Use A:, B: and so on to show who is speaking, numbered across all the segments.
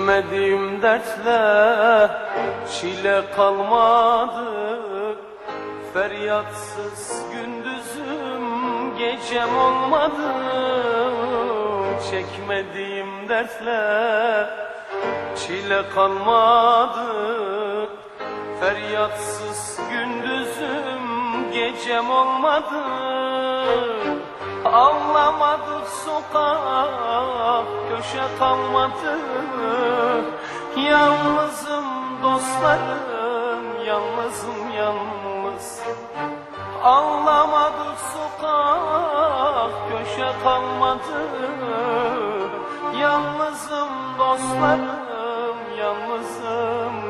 A: Çekmediğim dertle çile kalmadı. Feryatsız gündüzüm gecem olmadı. Çekmediğim dertle çile kalmadı. Feryatsız gündüzüm gecem olmadı Ağlamadık sokak köşe kalmadı. Yalnızım dostlarım yalnızım yalnız. Ağlamadık sokak köşe kalmadı. Yalnızım dostlarım yalnızım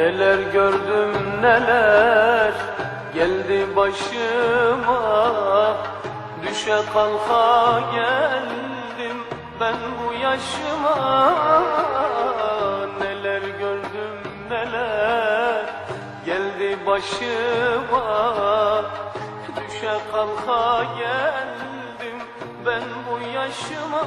A: Neler gördüm neler geldi başıma. Düşe kalka geldim ben bu yaşıma. Neler gördüm neler geldi başıma. Düşe kalka geldim ben bu yaşıma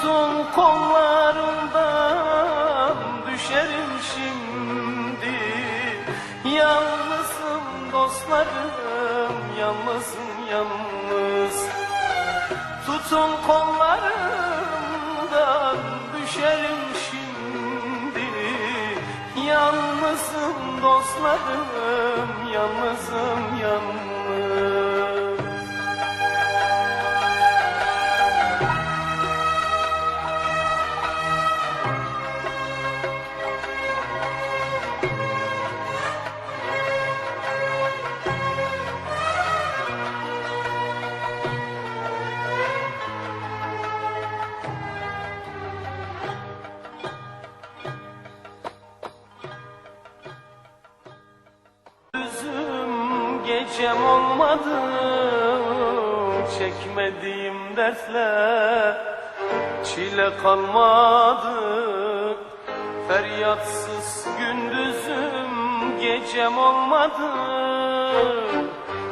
A: Tutun kollarımdan düşerim şimdi. Yalnızım dostlarım yalnızım yalnız. Tutun kollarımdan düşerim şimdi. Yalnızım dostlarım yalnızım yalnız gecem olmadı Çekmediğim dertle çile kalmadı. Feryatsız gündüzüm gecem olmadı.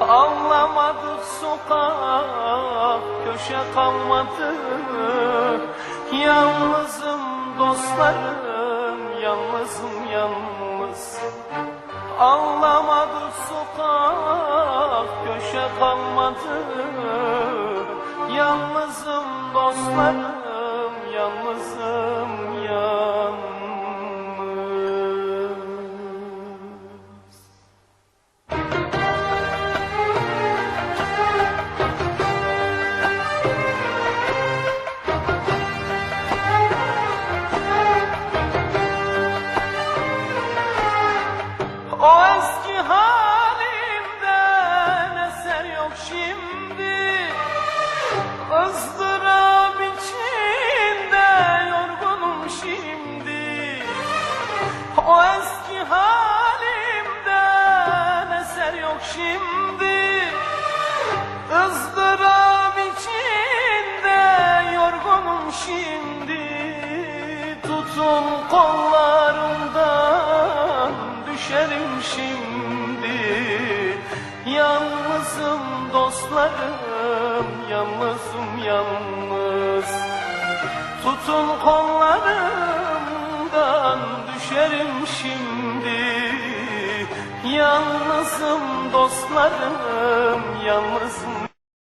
A: Ağlamadık sokak köşe kalmadı. Yalnızım dostlarım yalnızım yalnız Ağlamadık sokak köşe kalmadı. Yalnızım dostlarım şimdi ızdırap içinde yorgunum şimdi. Tutun kollarımdan düşerim şimdi. Yalnızım dostlarım yalnızım yalnız. Tutun kollarımdan düşerim şimdi Yalnızım dostlarım yalnızım